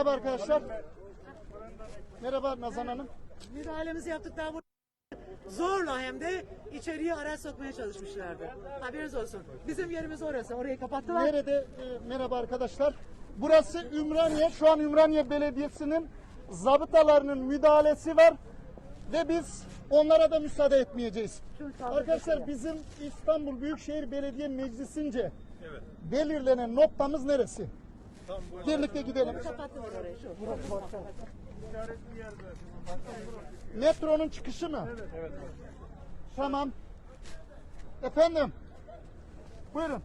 Merhaba arkadaşlar. Merhaba Nazan Hanım. Müdahalemizi yaptık daha bu zorla hem de içeriye araç sokmaya çalışmışlardı. Haberiniz olsun. Bizim yerimiz orası. Orayı kapattılar. Nerede? e, merhaba arkadaşlar. Burası Ümraniye. Şu an Ümraniye Belediyesi'nin zabıtalarının müdahalesi var. Ve biz onlara da müsaade etmeyeceğiz. Arkadaşlar bizim İstanbul Büyükşehir Belediye Meclisi'nce belirlenen noktamız neresi? Birlikte gidelim. Metronun çıkışı mı? Evet. Tamam. Efendim. Buyurun.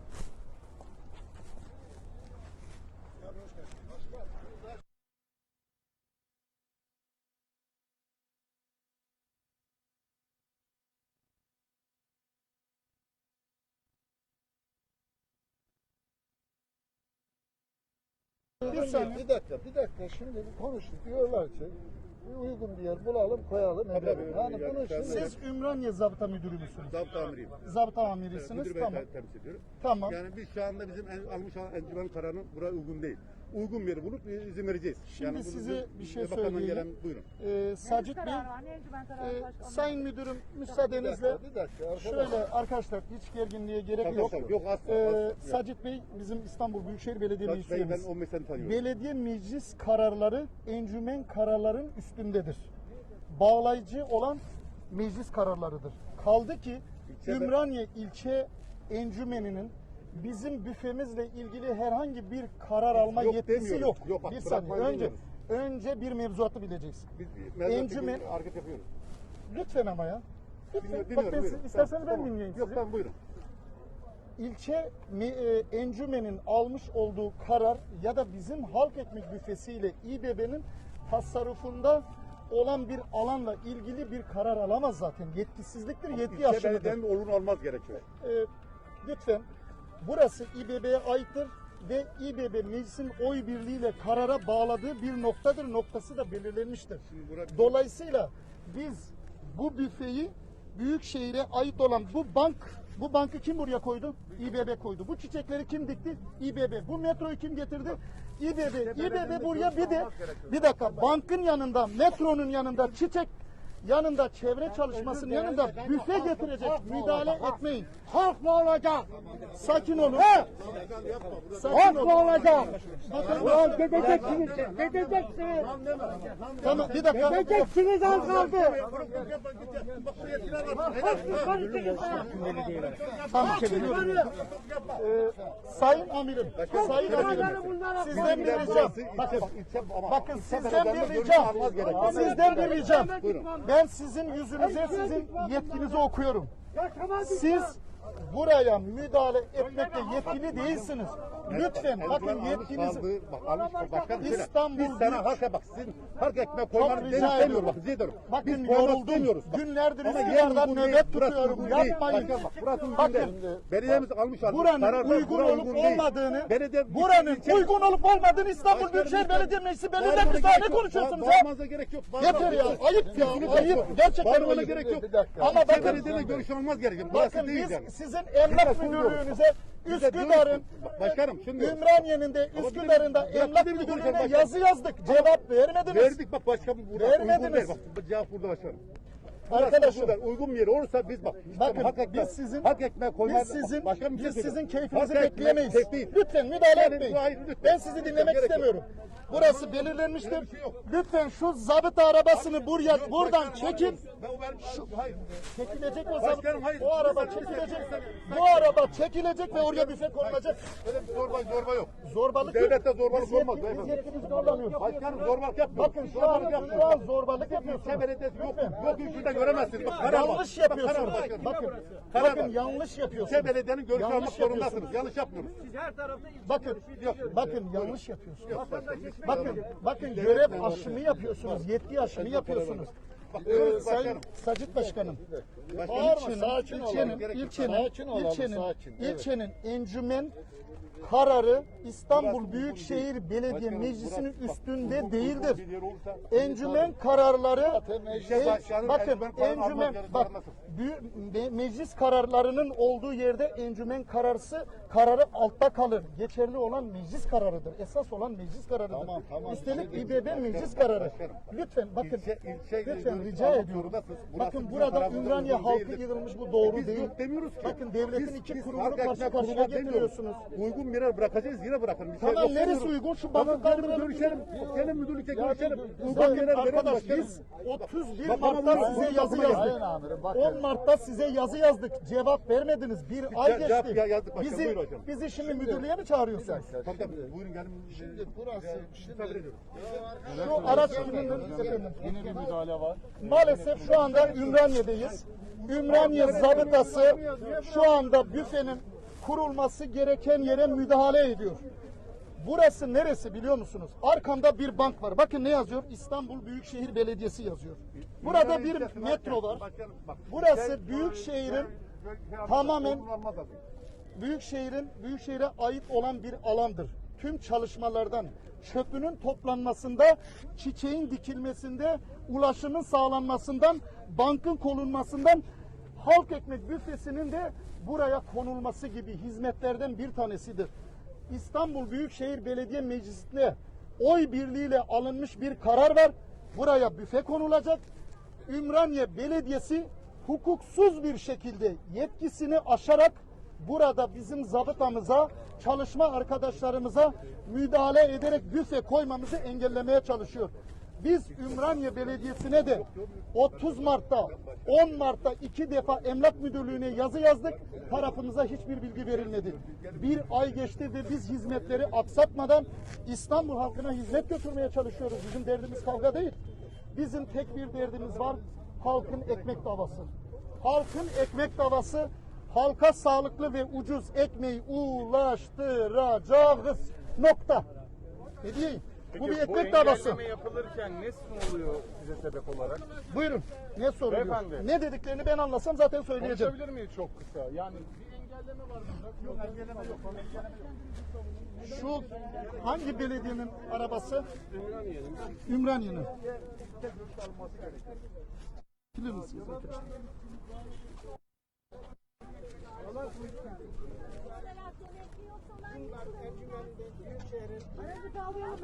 Bir saniye. Bir dakika, bir dakika. Şimdi konuştuk. Diyorlar ki bir uygun bir yer bulalım, koyalım. edelim. Yani bunu şimdi Siz Ümraniye Zabıta Müdürü müsünüz? Zabıta amiriyim. Zabıta amirisiniz. Bey'i Tamam. te- temsil ediyorum. Tamam. Yani biz şu anda bizim en, almış olan encümen kararının buraya uygun değil. Uygun bir yeri bulup e, izin vereceğiz. Şimdi bunu size bir şey söyleyeyim. Gelen, buyurun. Ee, Sacit Bey, e, Sayın Müdürüm müsaadenizle bir dakika arkadaşlar. şöyle arkadaşlar hiç gerginliğe gerek Tabii, yok. tabii, yok, asla, Ee, asla. Sacit Bey bizim İstanbul Büyükşehir Belediye Bak, Meclis ben, ben üyemiz. 15 sene tanıyorum. Belediye meclis kararları encümen kararların üstündedir. Bağlayıcı olan meclis kararlarıdır. Kaldı ki İlçede- Ümraniye ilçe encümeninin bizim büfemizle ilgili herhangi bir karar alma Yok yetkisi demiyoruz. yok. Yok, bak, bir saniye. bırakmayın Önce demiyoruz. önce bir mevzuatı bileceksin. Biz Encümen- bir hareket yapıyoruz. Lütfen ama ya. Lütfen. Dinliyorum, Bak ben dinliyorum, buyurun. isterseniz ben Tamam. dinleyeyim Yok sizi. tamam buyurun. İlçe mi- e, encümenin almış olduğu karar ya da bizim halk ekmek büfesiyle İBB'nin tasarrufunda olan bir alanla ilgili bir karar alamaz zaten. Yetkisizliktir, yetki İlçe aşımıdır. belediyenin olur olmaz gerekiyor. E, lütfen burası İBB'ye aittir ve İBB meclisin oy birliğiyle karara bağladığı bir noktadır. Noktası da belirlenmiştir. Dolayısıyla biz bu büfeyi Büyükşehir'e ait olan bu bank bu bankı kim buraya koydu? İBB koydu. Bu çiçekleri kim dikti? İBB. Bu metroyu kim getirdi? İBB. İBB buraya bir de bir dakika bankın yanında metronun yanında çiçek yanında çevre çalışmasının yanında büfe getirecek müdahale etmeyin. Halk ne olacak? Sakin olun. Sakin olun. olacak? Ulan dedeceksiniz, dedeceksiniz. Tamam bir dakika. Dedeceksiniz az kaldı. Tamam. Ee, sayın amirim, sayın amirim, sizden bir ricam. Bakın, bakın sizden bir ricam. Sizden bir ricam. Ben sizin yüzünüze, sizin yetkinizi okuyorum. Siz buraya müdahale etmekle yetkili değilsiniz. Lütfen bakın yetkinizi. Bak, almış, başkanım, şöyle, İstanbul Biz sana halka bak sizin Çok koymanızı rica demiyorum. Bak, ediyorum. Bakın Biz yoruldum. Bak. Günlerdir değil, nöbet tutuyorum. Yapmayın. Bak, burası Bakın. Belediyemiz almış almış. Buranın uygun olup olmadığını, Belediye- buranın uygun olup olmadığını İstanbul Büyükşehir. Belediye Meclisi. Daha ne gerek konuşuyorsunuz ya? Bağırmanıza gerek yok. Yeter ya. Ayıp ya. Ayıp. Gerçekten ayıp. gerek yok. Ama bakın, belediyeyle görüş olmaz. Burası bakın biz. Sizin emlak müdürlüğünüze Üsküdar'ın Başkanım şimdi Ümraniye'nin de Üsküdar'ın da emlak müdürlüğüne yazı yazdık. Cevap vermediniz. verdik bak başkanım burada Vermediniz. Bak cevap burada başkanım. Arkadaşım. uygun değil. uygun bir yer olursa biz bak. Bakın hak ekmek, biz sizin hak ekmek koymak. biz sizin Başkanım bir şey biz sizin keyfinizi bekleyemeyiz. tek değil. Lütfen müdahale Yani, etmeyin. hayır, lütfen. Ben sizi dinlemek istemiyorum. Burası belirlenmiştir. Şey. Lütfen şu zabıta arabasını buraya Yok, buradan çekin. Ben o benim- hayır. Çekilecek o zabıta. hayır. Bu araba çekilecek. Bu araba çekilecek ve oraya büfe konulacak. Öyle bir zorba, zorba yok. Zorbalık. Devlette zorbalık olmaz Biz beyefendi. yetkimizi kullanmıyoruz. Başkanım zorbalık yapmıyor. Bakın şu an, şu zorbalık belediyesi yok. Yok ilçede göremezsiniz. Bak karar. Yanlış Bak, karar yapıyorsunuz. var başkanım. Bakın, Karar bakın var. yanlış yapıyorsunuz. İlçe belediyenin görüş Yanlış almak zorundasınız. Yanlış yapmıyoruz. Bakın, bakın yanlış yapıyorsunuz. Bakın, bakın görev aşımı yapıyorsunuz, yetki aşımı yapıyorsunuz. Ee, Sayın Sacit Başkanım, Başkanım, ilçenin, sakin olalım, ilçenin, yok. ilçenin, Sakin olalım, ilçenin, sakin, evet. ilçenin encümen kararı İstanbul Büyükşehir Belediye Meclisi'nin üstünde değildir. Encümen kararları en- bakın encümen bak büyü- me- meclis kararlarının olduğu yerde encümen kararsı kararı altta kalır. Geçerli olan meclis kararıdır. Esas olan meclis kararıdır. Tamam, tamam. Üstelik Şey İBB meclis kararı. Başkanım. Lütfen bakın İlçe- ilçe lütfen rica ediyorum. Bakın burada Ümraniye halkı yığılmış bu doğru Biz değil. demiyoruz ki. Bakın devletin Biz- iki kurumunu karşı karşıya getiriyorsunuz. Uygun bir yer bırakacağız yine bırakın. Bir şey Tamam, yok neresi uygun? Şu bakın kaldıralım. görüşelim. Gelin müdürlükte görüşelim. Uygun bir Bakın yer verelim arkadaş başkanım. biz 31 Bak, Mart'ta size yazı yazdık. Sayın amirim, bakın. 10 Mart'ta size yazı yazdık. Cevap vermediniz. Bir ay geçti. ya- yazdık başkanım, bizi, buyur hocam. bizi şimdi müdürlüğe mi çağırıyorsunuz? Tabii tabii. Buyurun gelin. Şimdi burası, Misafir ediyorum. Şu araç kimin efendim? yine bir müdahale var. Maalesef şu anda Ümraniye'deyiz. Ümraniye zabıtası şu anda büfenin kurulması gereken yere müdahale ediyor. Burası neresi biliyor musunuz? Arkamda bir bank var. Bakın ne yazıyor? İstanbul Büyükşehir Belediyesi yazıyor. Burada bir metro var. Burası Büyükşehir'in tamamen. Büyükşehir'in Büyükşehir'e ait olan bir alandır. Tüm çalışmalardan çöpünün toplanmasında, çiçeğin dikilmesinde, ulaşımın sağlanmasından, bankın konulmasından, halk ekmek büfesinin de buraya konulması gibi hizmetlerden bir tanesidir. İstanbul Büyükşehir Belediye Meclisi'nde oy birliğiyle alınmış bir karar var. Buraya büfe konulacak. Ümraniye Belediyesi hukuksuz bir şekilde yetkisini aşarak burada bizim zabıtamıza, çalışma arkadaşlarımıza müdahale ederek büfe koymamızı engellemeye çalışıyor. Biz Ümraniye Belediyesi'ne de 30 Mart'ta, 10 Mart'ta iki defa Emlak Müdürlüğü'ne yazı yazdık. Tarafımıza hiçbir bilgi verilmedi. Bir ay geçti ve biz hizmetleri aksatmadan İstanbul halkına hizmet götürmeye çalışıyoruz. Bizim derdimiz kavga değil. Bizim tek bir derdimiz var. Halkın ekmek davası. Halkın ekmek davası halka sağlıklı ve ucuz ekmeği ulaştıracağız. Nokta. Ne diyeyim? Bu bir ekmek davası. engelleme yapılırken ne sunuluyor size sebep olarak? Buyurun. Ne soruluyor? Beyefendi. Ne dediklerini ben anlasam zaten söyleyeceğim. Konuşabilir miyiz çok kısa? Yani bir engelleme var burada. Yok engelleme yok. Şu hangi belediyenin arabası? Ümraniye'nin. Bilir misiniz arkadaşlar?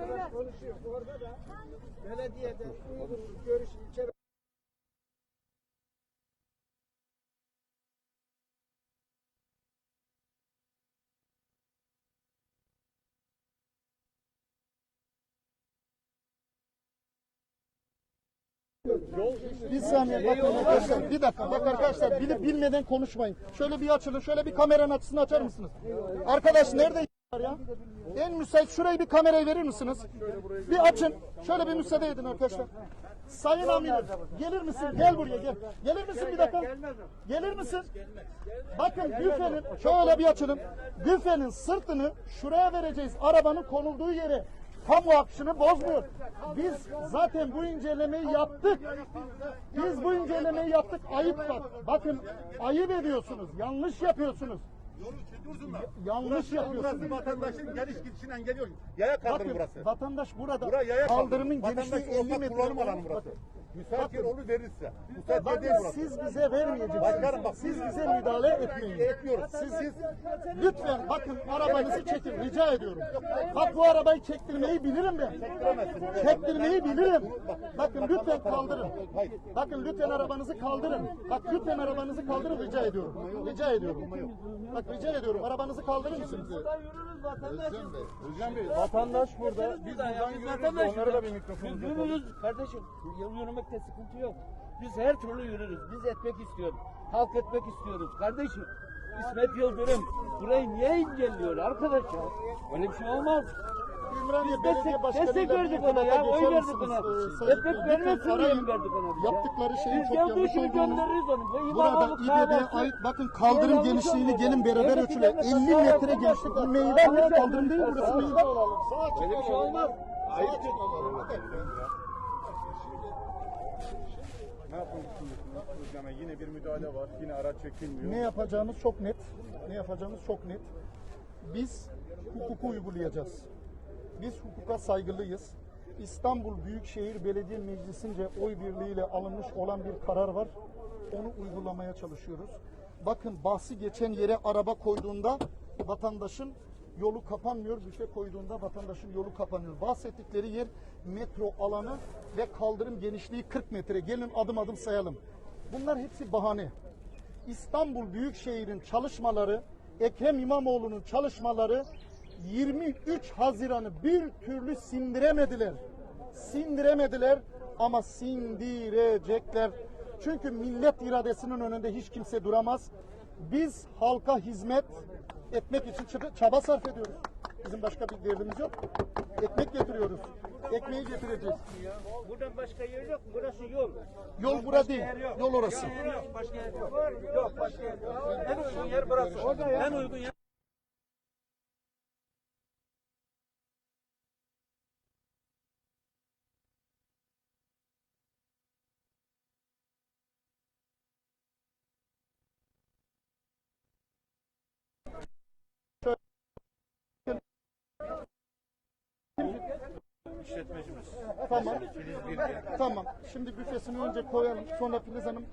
Beyler. konuşuyor. Orada da belediyede uygun görüş ilçe Bir saniye bakın arkadaşlar. Bir dakika bak arkadaşlar bilip bilmeden konuşmayın. Şöyle bir açılın. Şöyle bir kameranın açısını açar mısınız? Arkadaş nerede En müsait şurayı bir kamerayı verir misiniz? Bir açın. Şöyle bir müsaade edin arkadaşlar. Sayın amirim gelir misin? Gel buraya gel. Gelir misin bir dakika? Gelir misin? Bakın büfenin şöyle bir açılın. Büfenin sırtını şuraya vereceğiz. Arabanın konulduğu yere. Kamu akışını bozmuyor. Biz zaten bu incelemeyi yaptık. Biz bu incelemeyi yaptık. Ayıp bak. Bakın ayıp ediyorsunuz. Yanlış yapıyorsunuz. Yolu da. Yanlış yapıyorsunuz. Burası vatandaşın geliş gidişini engelliyor. Yaya kaldırım Bakın burası. vatandaş burada Buraya yaya kaldırımın kaldırım. genişliği Vatandaş 50 ortak metre. kullanım alanı burası. Müsait yer olur verirse. Müsait yer değil burası. siz bize vermeyeceksiniz. Başkanım bak. Siz bize müdahale etmeyin. Etmiyoruz. Siz, siz lütfen bakın arabanızı çekin rica ediyorum. Bak bu arabayı çektirmeyi bilirim ben. Çektirmeyi bilirim. Bakın lütfen kaldırın. Bakın lütfen arabanızı kaldırın. Bak lütfen arabanızı kaldırın rica ediyorum. Rica ediyorum. Bak rica ediyorum arabanızı kaldırır mısınız? Özcan Bey vatandaş burada. Biz buradan yürüyoruz. Onlara da bir mikrofon Biz yürürüz kardeşim. Yürümekte sıkıntı yok. Biz her türlü yürürüz. Biz etmek istiyoruz. Halk etmek istiyoruz. Kardeşim İsmet Yıldırım burayı niye engelliyor arkadaş ya? Öyle bir şey olmaz. Ümraniye Belediye destek, Başkanı'yla destek verdik bir ona ya. Oy verdik ona. Ee, lütfen vermesin diye mi verdik ona? Yaptıkları şeyin çok yanlış olduğunu. onu. Bu Burada İBB'ye ait bakın kaldırım genişliğini gelin beraber ölçüle. devlet 50 hata metre genişlik. Meydan bir olmadı. kaldırım değil burası meydan. Öyle bir şey olmaz. Ayıp Ne yapmak yine bir müdahale var. Yine araç çekilmiyor. Ne yapacağımız çok net. Ne yapacağımız çok net. Biz hukuku uygulayacağız. Biz hukuka saygılıyız. İstanbul Büyükşehir Belediye Meclisi'nce oy birliğiyle alınmış olan bir karar var. Onu uygulamaya çalışıyoruz. Bakın bahsi geçen yere araba koyduğunda vatandaşın yolu kapanmıyor. Büfe koyduğunda vatandaşın yolu kapanıyor. Bahsettikleri yer metro alanı ve kaldırım genişliği 40 metre. Gelin adım adım sayalım. Bunlar hepsi bahane. İstanbul Büyükşehir'in çalışmaları, Ekrem İmamoğlu'nun çalışmaları 23 Haziran'ı bir türlü sindiremediler. Sindiremediler ama sindirecekler. Çünkü millet iradesinin önünde hiç kimse duramaz. Biz halka hizmet etmek için çaba- sarf ediyoruz. Bizim başka bir derdimiz yok. Ekmek getiriyoruz. Ekmeği getireceğiz. Buradan başka yer yok. Burası yol. Yol bura değil. Yol orası. Başka yer yok. Yok başka yer yok. En uygun yer burası. En uygun yer. Tamam. Tamam. Şimdi büfesini önce koyalım. Sonra Filiz Hanım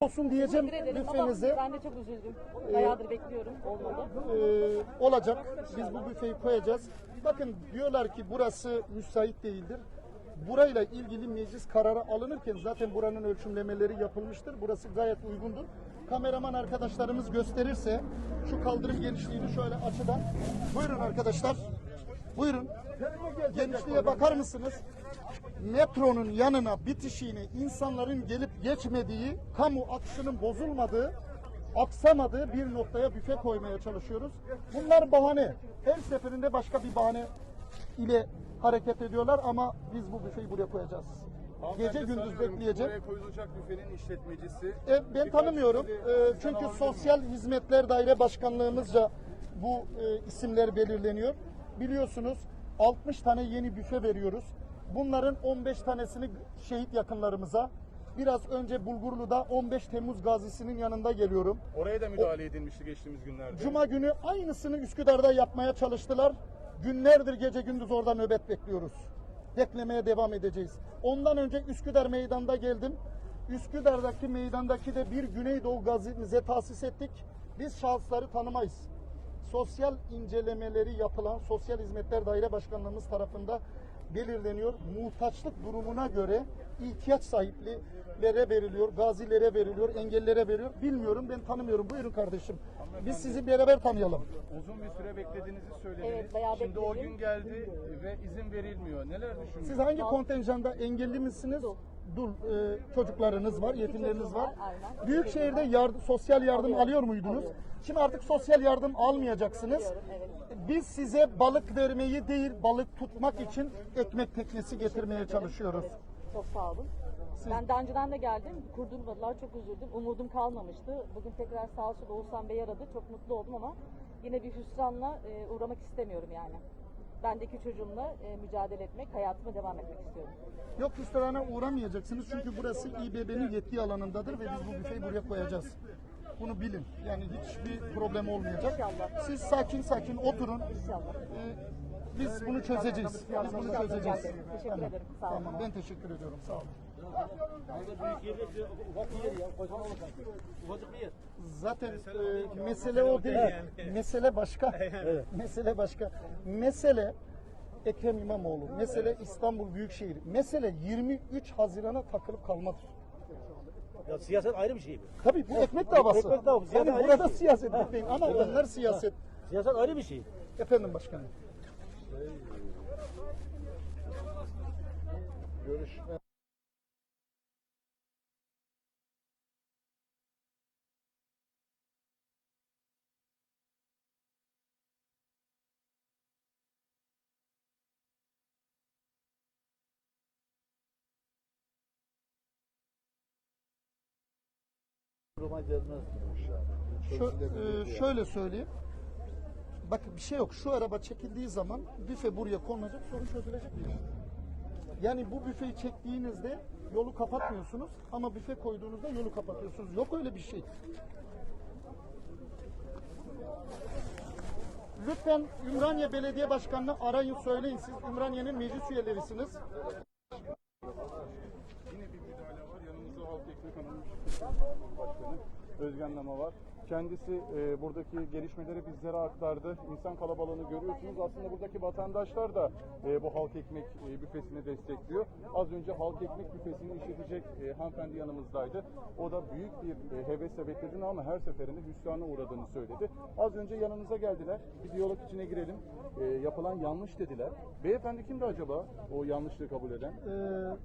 olsun diyeceğim büfenize. ben de çok üzüldüm. Bayağıdır bekliyorum. Olmadı. Ee, olacak. Biz bu büfeyi koyacağız. Bakın diyorlar ki burası müsait değildir. Burayla ilgili meclis kararı alınırken zaten buranın ölçümlemeleri yapılmıştır. Burası gayet uygundur. Kameraman arkadaşlarımız gösterirse şu kaldırım genişliğini şöyle açıdan. Buyurun arkadaşlar. Buyurun. Genişliğe bakar mısınız? Metronun yanına bitişiğine insanların gelip geçmediği, kamu akışının bozulmadığı, aksamadığı bir noktaya büfe koymaya çalışıyoruz. Bunlar bahane. Her seferinde başka bir bahane ile hareket ediyorlar ama biz bu büfeyi buraya koyacağız. Gece gündüz bekleyecek. Buraya koyulacak büfenin işletmecisi. E, ben tanımıyorum. E, çünkü Sosyal Hizmetler Daire Başkanlığımızca bu e, isimler belirleniyor. Biliyorsunuz 60 tane yeni büfe veriyoruz. Bunların 15 tanesini şehit yakınlarımıza. Biraz önce Bulgurlu'da 15 Temmuz gazisinin yanında geliyorum. Oraya da müdahale edilmişti geçtiğimiz günlerde. Cuma günü aynısını Üsküdar'da yapmaya çalıştılar. Günlerdir gece gündüz orada nöbet bekliyoruz. Beklemeye devam edeceğiz. Ondan önce Üsküdar meydanda geldim. Üsküdar'daki meydandaki de bir Güneydoğu gazimize tahsis ettik. Biz şahısları tanımayız. Sosyal incelemeleri yapılan Sosyal Hizmetler Daire Başkanlığımız tarafında belirleniyor. Muhtaçlık durumuna göre ihtiyaç sahiplilere veriliyor, gazilere veriliyor, engellilere veriliyor. Bilmiyorum, ben tanımıyorum. Buyurun kardeşim. Biz sizi beraber tanıyalım. Uzun bir süre beklediğinizi söylediniz. Evet, bayağı Şimdi o bekledim. gün geldi ve izin verilmiyor. Neler düşünüyorsunuz? Siz hangi kontenjanda engelli misiniz? Dul. e, çocuklarınız var, yetimleriniz var. aynen. Büyükşehir'de yardım, sosyal yardım alıyor muydunuz? Şimdi artık sosyal yardım almayacaksınız. Biz size balık vermeyi değil, balık tutmak için ekmek teknesi getirmeye çalışıyoruz. Çok sağ olun. Ben daha önceden de geldim. Kurdurmadılar. Çok üzüldüm. Umudum kalmamıştı. Bugün tekrar sağ olsun Oğuzhan Bey aradı. Çok mutlu oldum ama yine bir hüsranla e, uğramak istemiyorum yani. Ben de iki çocuğumla e, mücadele etmek, hayatıma devam etmek istiyorum. Yok hüsrana uğramayacaksınız çünkü burası İBB'nin yetki alanındadır ve biz bu büfeyi buraya koyacağız. Bunu bilin. Yani hiçbir problem olmayacak. İnşallah. Siz sakin sakin oturun. İnşallah. Ee, biz bunu çözeceğiz. Biz bunu çözeceğiz. Teşekkür ederim. Sağ olun. Tamam. Ben teşekkür ediyorum. Sağ olun. Zaten e, mesele o değil. Mesele başka. Mesele başka. Mesele Ekrem İmamoğlu. Mesele İstanbul Büyükşehir. Mesele 23 Haziran'a takılıp kalmadır. Ya siyaset ayrı bir şey mi? Tabii bu ekmek davası. Ekmek davası. Yani burada şey. siyaset etmeyin ama onlar siyaset. Siyaset ayrı bir şey. Efendim başkanım. Görüşme. Duruma gelmez demiş yani. Şö- e, şöyle söyleyeyim. Bakın bir şey yok. Şu araba çekildiği zaman büfe buraya konulacak, sorun çözülecek. Yani bu büfeyi çektiğinizde yolu kapatmıyorsunuz ama büfe koyduğunuzda yolu kapatıyorsunuz. Yok öyle bir şey. lütfen Ümraniye Belediye Başkanı'nı arayın söyleyin. Siz Ümraniye'nin meclis üyelerisiniz. Yine bir müdahale var. Yanımızda Halk Ekmek Hanım Şirketi Başkanı Özgen Nama var. Kendisi e, buradaki gelişmeleri bizlere aktardı. İnsan kalabalığını görüyorsunuz. Aslında buradaki vatandaşlar da e, bu halk ekmek e, büfesini destekliyor. Az önce halk ekmek büfesini işletecek e, hanımefendi yanımızdaydı. O da büyük bir e, hevesle beklediğini ama her seferinde hüsrana uğradığını söyledi. Az önce yanımıza geldiler. Bir diyalog içine girelim. E, yapılan yanlış dediler. Beyefendi kimdi acaba o yanlışlığı kabul eden? Ee,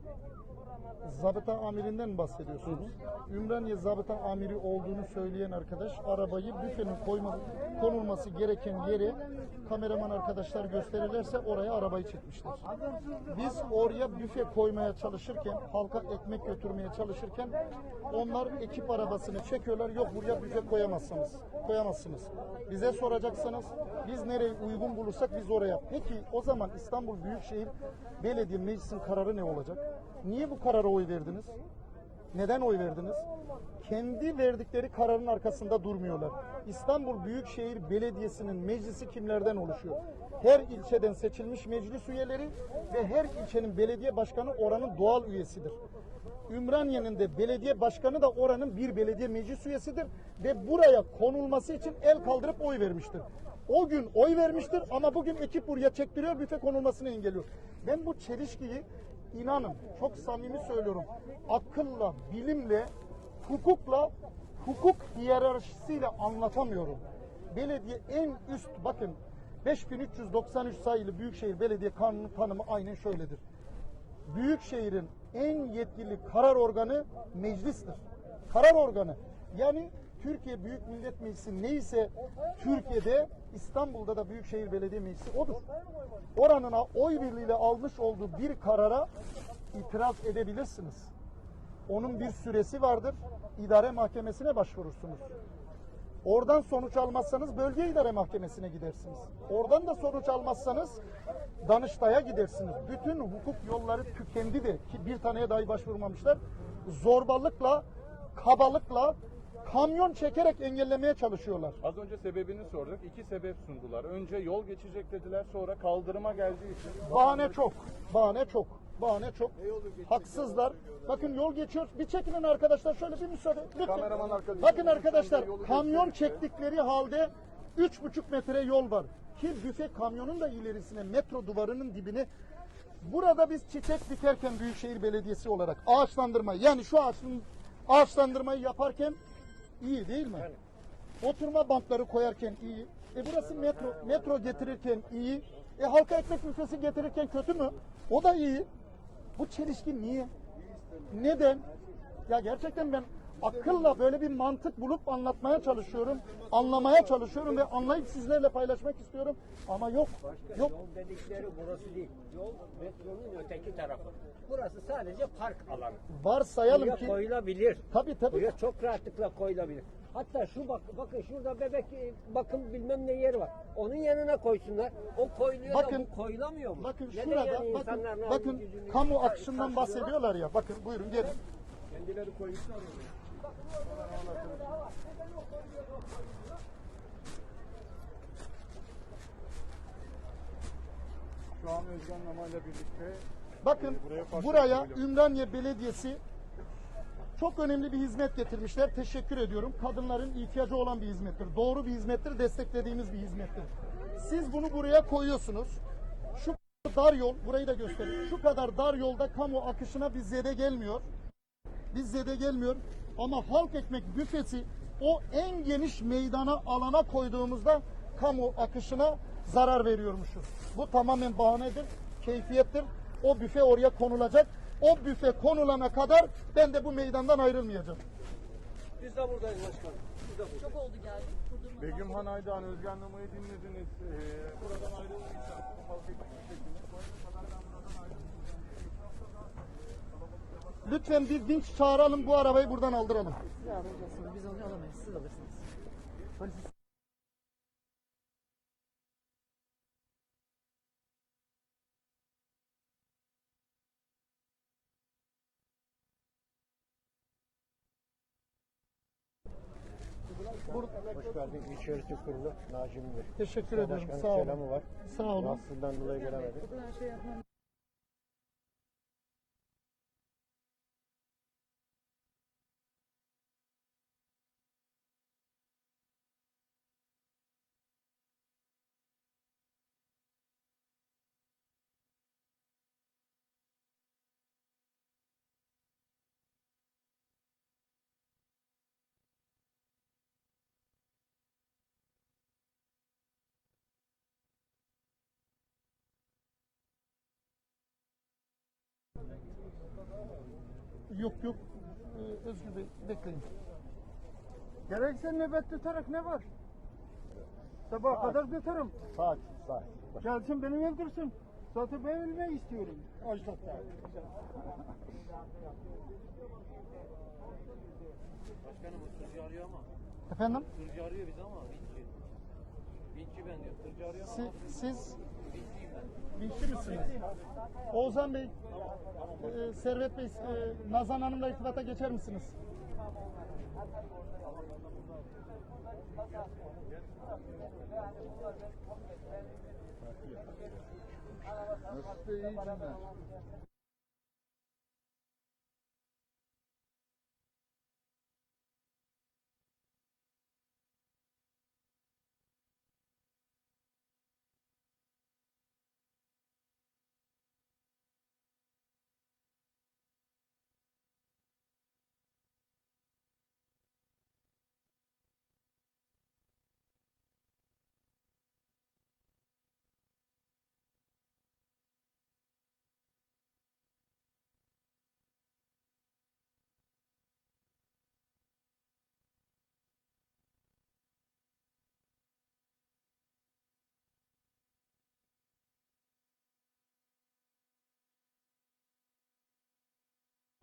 zabıta amirinden mi bahsediyorsunuz? Ümraniye zabıta amiri olduğunu söyleyen arkadaş arabayı büfenin koyma, konulması gereken yere kameraman arkadaşlar gösterirlerse oraya arabayı çekmişler. Biz oraya büfe koymaya çalışırken, halka ekmek götürmeye çalışırken onlar ekip arabasını çekiyorlar. Yok buraya büfe koyamazsınız. Koyamazsınız. Bize soracaksanız biz nereye uygun bulursak biz oraya. Peki o zaman İstanbul Büyükşehir Belediye Meclisi'nin kararı ne olacak? Niye bu karara oy verdiniz? Neden oy verdiniz? Kendi verdikleri kararın arkasında durmuyorlar. İstanbul Büyükşehir Belediyesi'nin meclisi kimlerden oluşuyor? Her ilçeden seçilmiş meclis üyeleri ve her ilçenin belediye başkanı oranın doğal üyesidir. Ümraniye'nin de belediye başkanı da oranın bir belediye meclis üyesidir ve buraya konulması için el kaldırıp oy vermiştir. O gün oy vermiştir ama bugün ekip buraya çektiriyor büfe konulmasını engelliyor. Ben bu çelişkiyi inanın çok samimi söylüyorum. Akılla, bilimle, hukukla, hukuk hiyerarşisiyle anlatamıyorum. Belediye en üst bakın 5393 sayılı Büyükşehir Belediye Kanunu tanımı aynen şöyledir. Büyükşehir'in en yetkili karar organı meclistir. Karar organı. Yani Türkiye Büyük Millet Meclisi neyse Türkiye'de İstanbul'da da Büyükşehir Belediye Meclisi odur. Oranına oy birliğiyle almış olduğu bir karara itiraz edebilirsiniz. Onun bir süresi vardır. İdare mahkemesine başvurursunuz. Oradan sonuç almazsanız bölge idare mahkemesine gidersiniz. Oradan da sonuç almazsanız Danıştay'a gidersiniz. Bütün hukuk yolları tükendi de ki bir taneye dahi başvurmamışlar. Zorbalıkla, kabalıkla, kamyon çekerek engellemeye çalışıyorlar. Az önce sebebini sorduk. İki sebep sundular. Önce yol geçecek dediler. Sonra kaldırıma geldiği için. Bahane çok. Bahane çok. Bahane çok. Haksızlar. Bakın yol geçiyor. Bir çekilin arkadaşlar. Şöyle bir müsaade. Lütfen. Kameraman arkadaşım. Bakın arkadaşlar. Kamyon çektikleri halde 3,5 metre yol var. Ki büfe kamyonun da ilerisine metro duvarının dibine Burada biz çiçek dikerken Büyükşehir Belediyesi olarak ağaçlandırma yani şu ağaçın ağaçlandırmayı yaparken iyi değil mi? Oturma bankları koyarken iyi. E burası metro. Metro getirirken iyi. E halka ekmek büfesi getirirken kötü mü? O da iyi. Bu çelişki niye? Neden? Ya gerçekten ben akılla böyle bir mantık bulup anlatmaya çalışıyorum. Anlamaya çalışıyorum ve anlayıp sizlerle paylaşmak istiyorum. Ama yok. Yok. Yol dedikleri burası değil. Yol metronun öteki tarafı. Burası sadece park alanı. Varsayalım Buraya ki koyulabilir. tabii tabii. Buraya çok rahatlıkla koyulabilir. Hatta şu bak bakın şurada bebek e, bakım bilmem ne yeri var. Onun yanına koysunlar. O koyuluyor Bakın- da bu koyulamıyor mu? Bakın Neden şurada yani bakın bakın kamu akışından bahsediyorlar ya. Bakın buyurun gelin. Kendileri koymuşlar mı? Şu an Özgen ile birlikte Bakın Buraya karşı buraya koyuyor. Ümraniye Belediyesi çok önemli bir hizmet getirmişler. Teşekkür ediyorum. Kadınların ihtiyacı olan bir hizmettir. Doğru bir hizmettir. Desteklediğimiz bir hizmettir. Siz bunu buraya koyuyorsunuz. Şu dar yol, burayı da göstereyim. Şu kadar dar yolda kamu akışına bir zede gelmiyor. Bir zede gelmiyor. Ama halk ekmek büfesi o en geniş meydana alana koyduğumuzda kamu akışına zarar veriyormuşuz. Bu tamamen bahanedir, keyfiyettir. O büfe oraya konulacak. O büfe konulana kadar ben de bu meydandan ayrılmayacağım. Biz de buradayız başkanım. Biz de buradayız. Çok oldu geldik. Kurdurma. Begüm Hanay'dan Özgen Nama'yı dinlediniz. Ee, buradan ayrılmayacağım. Halk ekmek şeklinde. Bu kadar ben buradan ayrılmayacağım. Lütfen bir vinç çağıralım bu arabayı buradan aldıralım. Siz alacaksınız. Biz onu alamayız. Siz alırsınız. Polis Bur- Hoş geldin. İç Öğretim Kurulu Naci Münir. Teşekkür ederim. Sağ olun. selamı var. Sağ olun. Rahatsızlığından dolayı gelemedi. Yok yok. Ee, Özgür Bey bekleyin. Gerekse nöbet tutarak ne var? Sabaha kadar tutarım. Sakin, sakin. Gelsin beni öldürsün. Zaten ben ölmeyi istiyorum. Açlıkta. Başkanım tırcı arıyor ama. Efendim? Tırcı arıyor bizi ama vinççi. Vinççi ben diyor. Tırcı arıyor ama. Si- siz Vinççiyim ben. Bilgi misiniz? Oğuzhan Bey, e, Servet Bey, e, Nazan Hanım'la irtibata geçer misiniz? Nasıl iyi günler.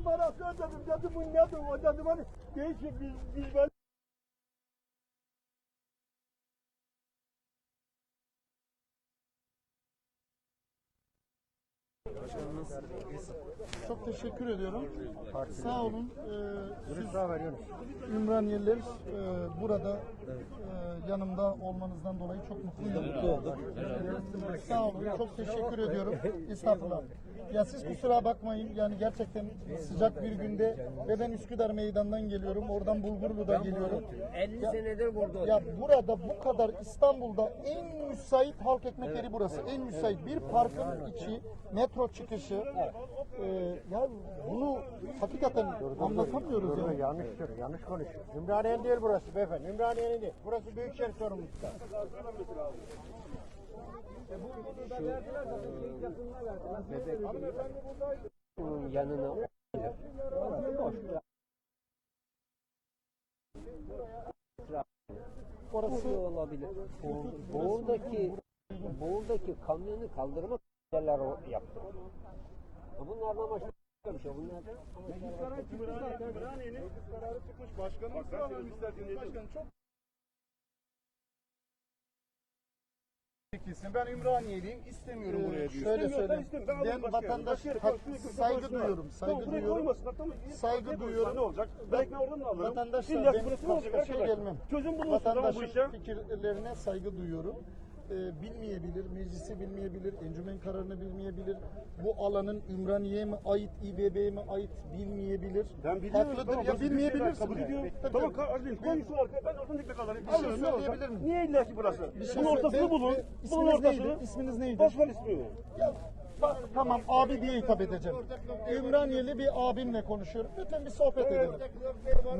Bana söyledim dedi bu nedir o dedi bana değişik biz biz böyle Çok teşekkür ediyorum. Sağ olun. Ee, siz. Ümraniyeliler e, burada e, yanımda olmanızdan dolayı çok mutluyum. Mutlu olduk. Sağ olun. Çok teşekkür ediyorum. Estağfurullah. Ya siz kusura bakmayın. Yani gerçekten sıcak bir günde ve ben Üsküdar Meydan'dan geliyorum. Oradan Bulgurlu'da geliyorum. 50 Ya- senedir burada Ya burada bu kadar İstanbul'da en müsait halk ekmek yeri burası. En müsait bir parkın içi, metro çıkışı. Ee, ya bunu hakikaten anlatamıyoruz Dur, dur, ya. yanlış konuşuyor. Ümraniye'nin değil burası beyefendi. Ümraniye'nin değil. Burası Büyükşehir sorumlulukta. bunun yanına Orası olabilir. Buradaki buradaki kamyonu kaldırmak yerler o yaptı. Bunların amaçlı bir şey. Bunlar Ümraniye'nin kararı çıkmış. Başkanım sıralayalım isterseniz. Başkanım çok Kesin. Ben Ümraniyeliyim. istemiyorum Ee, buraya diyor. şöyle söyleyeyim. istemiyorum. Ben alayım başka yere. vatandaş- Başka yere hak- koy, sürekli saygı duyuyorum, saygı Tamam, duyuyorum. koymasınlar, tamam. Saygı duyuyorum. Ne olacak? Ben ekmeği oradan da alırım. Vatandaşlar ben başka şey gelmem. Çözüm bulunsun tamam bu Vatandaşın fikirlerine saygı duyuyorum. Ee, bilmeyebilir, meclisi bilmeyebilir, encümen kararını bilmeyebilir. Bu alanın Ümraniye'ye mi ait, İBB'ye mi ait bilmeyebilir. Ben biliyorum. Haklıdır tamam, ya şeyler bilmeyebilirsin. Kabul yani. ediyorum. Tabii, Tamam kardeşim koy şu arkaya. Ben oradan ekmek alırım. Bir şey söyleyebilir miyim? Niye illa ki burası? Bir şey Bunun ortasını bulun. Bunun İsminiz neydi? ortasını. İsminiz neydi? Osman ismi. Ya, bak, tamam abi diye hitap edeceğim. Ümraniyeli bir abimle konuşuyorum. Lütfen bir sohbet edelim.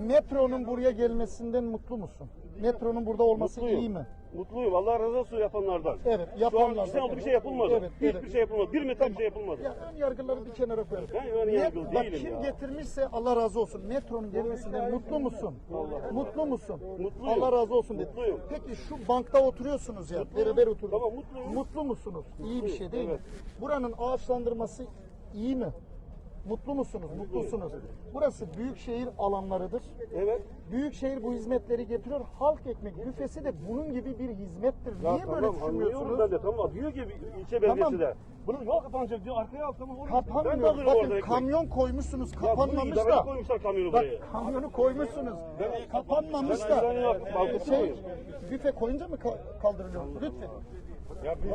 Metronun buraya gelmesinden mutlu musun? Metronun burada olması Mutluyum. iyi mi? Mutluyum. Allah razı olsun yapanlardan. Evet, Şu an yapanlardan. iki sene oldu bir şey yapılmadı. Evet, Hiçbir evet. şey yapılmadı. Bir metre bir şey yapılmadı. Ya ön yargıları bir kenara koyalım. Ben ön yargılı bak, değilim kim ya. getirmişse Allah razı olsun. Metronun gelmesinden mutlu musun? Mutlu musun? Mutluyum. Allah razı olsun dedi. Mutluyum. Peki şu bankta oturuyorsunuz ya. Beraber oturuyorsunuz. Tamam, mutluyum. Mutlu musunuz? İyi bir şey değil Evet. mi? Buranın ağaçlandırması iyi mi? Mutlu musunuz? Mutlusunuz. Burası büyükşehir alanlarıdır. Evet. Büyükşehir bu hizmetleri getiriyor. Halk ekmek büfesi de bunun gibi bir hizmettir. Ya Niye böyle tamam anlıyorum düşünmüyorsunuz? ben de tamam diyor ki ilçe belediyesi de. Bunun yol kapanacak diyor. Arkaya al tamam. Ben de Kapanmıyor. Bakın orada ekmek. kamyon koymuşsunuz Ya bunu kapanmamış da. koymuşlar kamyonu Bak buraya. kamyonu koymuşsunuz. Kapanmamış ben da. önceden yok, balkonu Şey, koyuyorum. büfe koyunca mı ka- kaldırılıyor? Lütfen. Ya bir